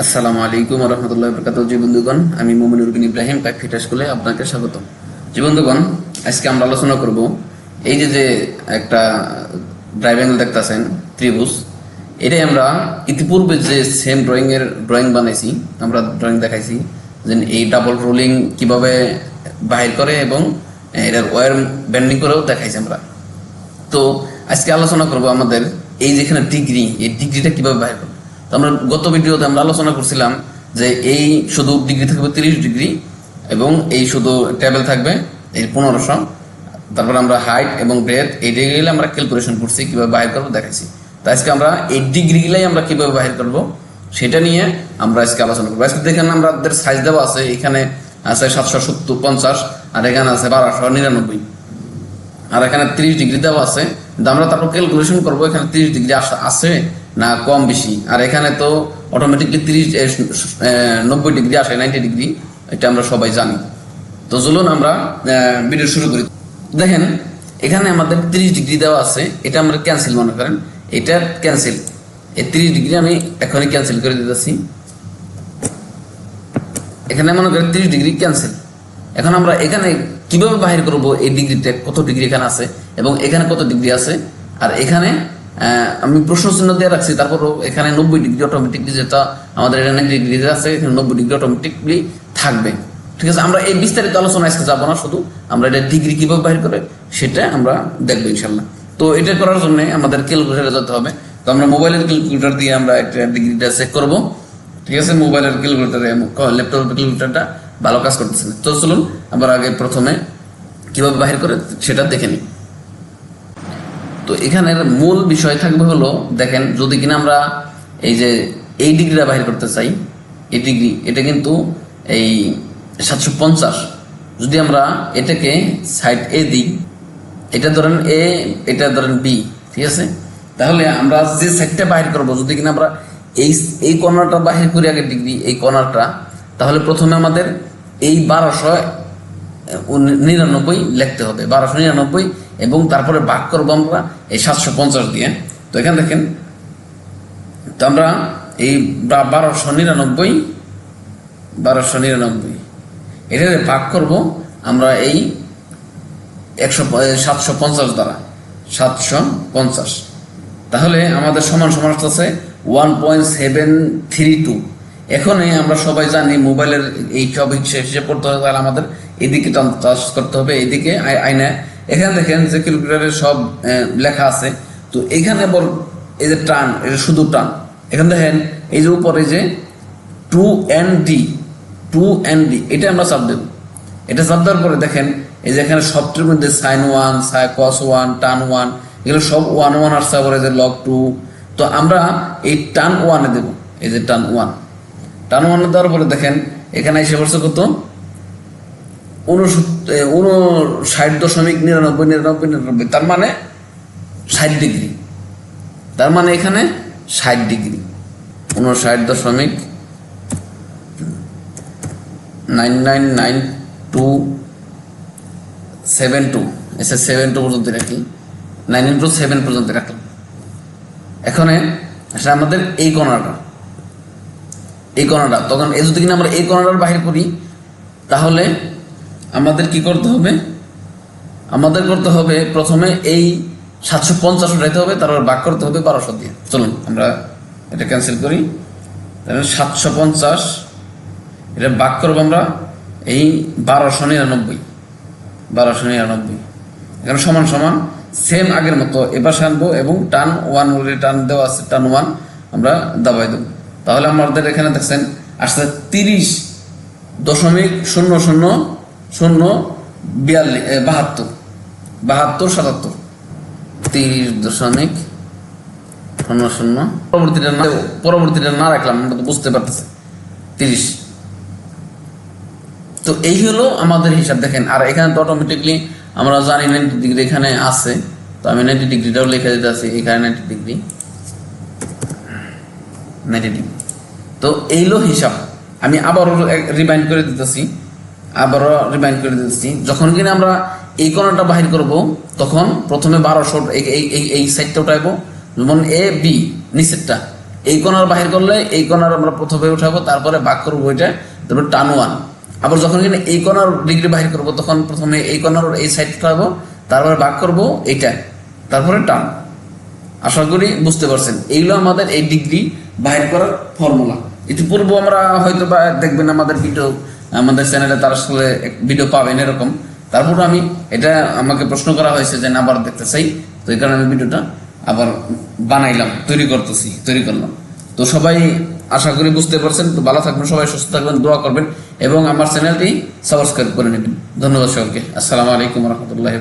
আসসালামু আলাইকুম রহমতুল্লাহ বরকাত জি বন্ধুগণ, আমি মোমিনুর বিন ইব্রাহিম পাইক ফিটা স্কুলে আপনাকে স্বাগত জি বন্ধুগণ, আজকে আমরা আলোচনা করব এই যে যে একটা ড্রাইভিং দেখতেছেন, ত্রিভুজ, এটাই আমরা ইতিপূর্বে যে সেম ড্রয়িং এর ড্রয়িং বানাইছি, আমরা ড্রয়িং দেখাইছি, যে এই ডাবল রোলিং কীভাবে বাহির করে এবং এটার ওয়ার বেন্ডিং করেও দেখাইছি আমরা। তো আজকে আলোচনা করব আমাদের এই যেখানে ডিগ্রি এই ডিগ্রিটা কীভাবে বাহির করব। আমরা গত ভিডিওতে আমরা আলোচনা করছিলাম যে এই শুধু ডিগ্রি থাকবে তিরিশ ডিগ্রি এবং এই শুধু টেবিল থাকবে এই পনেরোশো। তারপর আমরা হাইট এবং ব্রেথ, এই ডিগ্রিগুলো আমরা ক্যালকুলেশন করছি, কীভাবে বাইর করব দেখাইছি। তো আজকে আমরা এই ডিগ্রিগুলাই আমরা কীভাবে বাইর করব সেটা নিয়ে আমরা আজকে আলোচনা করব। আজকে দেখেন আমাদের সাইজ দেওয়া আছে, এখানে আছে সাতশো সত্তর পঞ্চাশ আর এখানে আছে বারোশো নিরানব্বই। আর এখানে তিরিশ ডিগ্রি দেওয়া আছে আমরা তারপর ক্যালকুলেশন করব, এখানে তিরিশ ডিগ্রি আছে না, কম বেশি। আর এখানে তো অটোমেটিকলি তিরিশ নব্বই ডিগ্রি আসে নাইনটি ডিগ্রি। এটা আমরা সবাই জানি। তো চলুন আমরা ভিডিও শুরু করি। দেখেন, এখানে আমাদের তিরিশ ডিগ্রি দেওয়া আছে। এটা আমরা ক্যান্সেল মনে করেন। এটা ক্যান্সেল এই তিরিশ ডিগ্রি আমি এখনই ক্যান্সেল করে দিতেছি। এখানে মনে করেন তিরিশ ডিগ্রি ক্যান্সেল এখন আমরা এখানে কীভাবে বাহির করব? এই ডিগ্রিতে কত ডিগ্রি এখানে আছে? এবং এখানে কত ডিগ্রি আছে? আর এখানে আমি প্রশ্ন চিহ্ন দিয়ে রাখছি, তারপরও এখানে নব্বই ডিগ্রি অটোমেটিকলি যেটা আমাদের ডিগ্রি আছে, এখানে নব্বই ডিগ্রি অটোমেটিকলি থাকবে। ঠিক আছে, আমরা এই বিস্তারিত আলোচনা আজকে যাব না, শুধু আমরা এটা ডিগ্রি কীভাবে বাহির করে সেটা আমরা দেখব ইনশাল্লাহ তো এটা করার জন্য আমাদের ক্যালকুলেটারে যেতে হবে। তো আমরা মোবাইলের ক্যালকুলেটার দিয়ে আমরা একটা ডিগ্রিটা চেক করব। ঠিক আছে, মোবাইলের ক্যালকুলেটারে ল্যাপটপের ক্যালকুলেটারটা ভালো কাজ করতেছে তো চলুন আমরা আগে প্রথমে কীভাবে বাহির করে সেটা দেখে নিই। তো এখানের মূল বিষয় থাকবে হলো, দেখেন, যদি কিনা আমরা এই যে এই ডিগ্রিটা বাহির করতে চাই, এই ডিগ্রি, এটা কিন্তু এই সাতশো পঞ্চাশ। যদি আমরা এটাকে সাইড এ দিই, এটা ধরেন এ এটা ধরেন বি ঠিক আছে? তাহলে আমরা যে সাইডটা বাহির করব, যদি কিনা আমরা এই এই কর্নারটা বাহির করি আগে ডিগ্রি, এই কর্নারটা তাহলে প্রথমে আমাদের এই বারোশো নিরানব্বই লিখতে হবে। বারোশো নিরানব্বই এবং তারপরে ভাগ করব আমরা এই সাতশো পঞ্চাশ দিয়ে। তো এখানে দেখেন, তো আমরা এই বারোশো নিরানব্বই বারোশো নিরানব্বই এটাকে ভাগ করব, আমরা এই একশো সাতশো পঞ্চাশ দ্বারা, সাতশো পঞ্চাশ। তাহলে আমাদের সমান সমান আছে one point seven three two. এখনই আমরা সবাই জানি মোবাইলের এই সব হিসেব করতে হবে, তাহলে আমাদের এদিকে চাষ করতে হবে, এদিকে আইনে এখানে দেখেন যে ক্যালকুলেটারে সব লেখা আছে। তো এখানে বল, এই যে টান, এটা শুধু টান। এখানে দেখেন, এই যে উপরে যে two N D, two N D, এটা আমরা চাপ দেব। এটা চাপ দেওয়ার পরে দেখেন, এই যে এখানে সবটির মধ্যে সাইন ওয়ান, সাই কস ওয়ান, টান ওয়ান, এগুলো সব ওয়ান ওয়ান আসছে পরে যে লগ টু। তো আমরা এই টান ওয়ানে দেব, এই যে টান ওয়ান। টান ওয়ানে দেওয়ার পরে দেখেন, এখানে এসে পড়ছে কত? উনষাট দশমিক নিরানব্বই নিরানব্বই নিরানব্বই, তার মানে ষাট ডিগ্রি। তার মানে এখানে ষাট ডিগ্রি। উনষাট দশমিক nine nine nine two seven two. এসে সেভেন টু পর্যন্ত রাখি নাইন ইন্টু সেভেন পর্যন্ত রাখলাম এখানে আসলে আমাদের এই কোণাটা এই কোণাটা, তখন এই যদি কিনা আমরা এই কোণাটার বাহির করি, তাহলে আমাদের কি করতে হবে? আমাদের করতে হবে প্রথমে এই সাতশো পঞ্চাশ উঠাইতে হবে, তারপর বাক করতে হবে বারোশো দিয়ে। চলুন, আমরা এটা ক্যান্সেল করি। তাহলে সাতশো পঞ্চাশ, এটা বাক করব আমরা এই বারোশো নিরানব্বই। বারোশো নিরানব্বই। এখানে সমান সমান সেম আগের মতো। এবার আনব এবং টান ওয়ান অলরেডি টান দেওয়া আছে টান ওয়ান আমরা দাবাই দেবো। তাহলে আমাদের এখানে দেখছেন, আসছে তিরিশ দশমিক শূন্য শূন্য শূন্য বিয়াল্লিশ বাহাত্তর। বাহাত্তর, সাতাত্তর। তিরিশ দশমিক শূন্য শূন্য। পরবর্তীটা না পরবর্তীটা না রাখলাম, আমরা তো বুঝতে পারতেছি। তিরিশ। তো এই হলো আমাদের হিসাব, দেখেন, আর এখানে তো অটোমেটিকলি আমরা জানি নাইনটি ডিগ্রি এখানে আছে, তো আমি নাইনটি ডিগ্রিটাও লিখে দিতে আছি, এখানে নাইনটি ডিগ্রি নাইনটি ডিগ্রি তো এই হলো হিসাব। আমি আবারও রিমাইন্ড করে দিতেছি। আবারও রিমাইন্ড করে দিতেছি যখন কিনা আমরা এই কোণাটা বাহির করব, তখন প্রথমে বারোশো এই এই সাইডটা উঠাইবো, যেমন এ বি নিচেরটা। এই কোনার বাহির করলে এই কোনার আমরা প্রথমে উঠাবো, তারপরে ভাগ করব ওইটা তারপরে টান ওয়ান আবার যখন কিনা এই কোনার ডিগ্রি বাহির করব, তখন প্রথমে এই কোনার এই সাইড উঠাবো, তারপরে ভাগ করব এইটা, তারপরে টান আশা করি বুঝতে পারছেন, এইগুলো আমাদের এই ডিগ্রি বাহির করার ফর্মুলা ইতিপূর্ব আমরা হয়তো বা দেখবেন আমাদের ভিডিও, আমাদের চ্যানেলে তার আসলে ভিডিও পাবেন এরকম। তারপর আমি এটা আমাকে প্রশ্ন করা হয়েছে যে আবার দেখতে চাই। তো এই কারণে আমি ভিডিওটা আবার বানাইলাম, তৈরি করতেছি, তৈরি করলাম। তো সবাই আশা করি বুঝতে পারছেন। তো ভালো থাকবেন, সবাই সুস্থ থাকবেন, দোয়া করবেন এবং আমার চ্যানেলটি সাবস্ক্রাইব করে নেবেন। ধন্যবাদ সকলকে। আসসালামু আলাইকুম রহমতুল্লাহ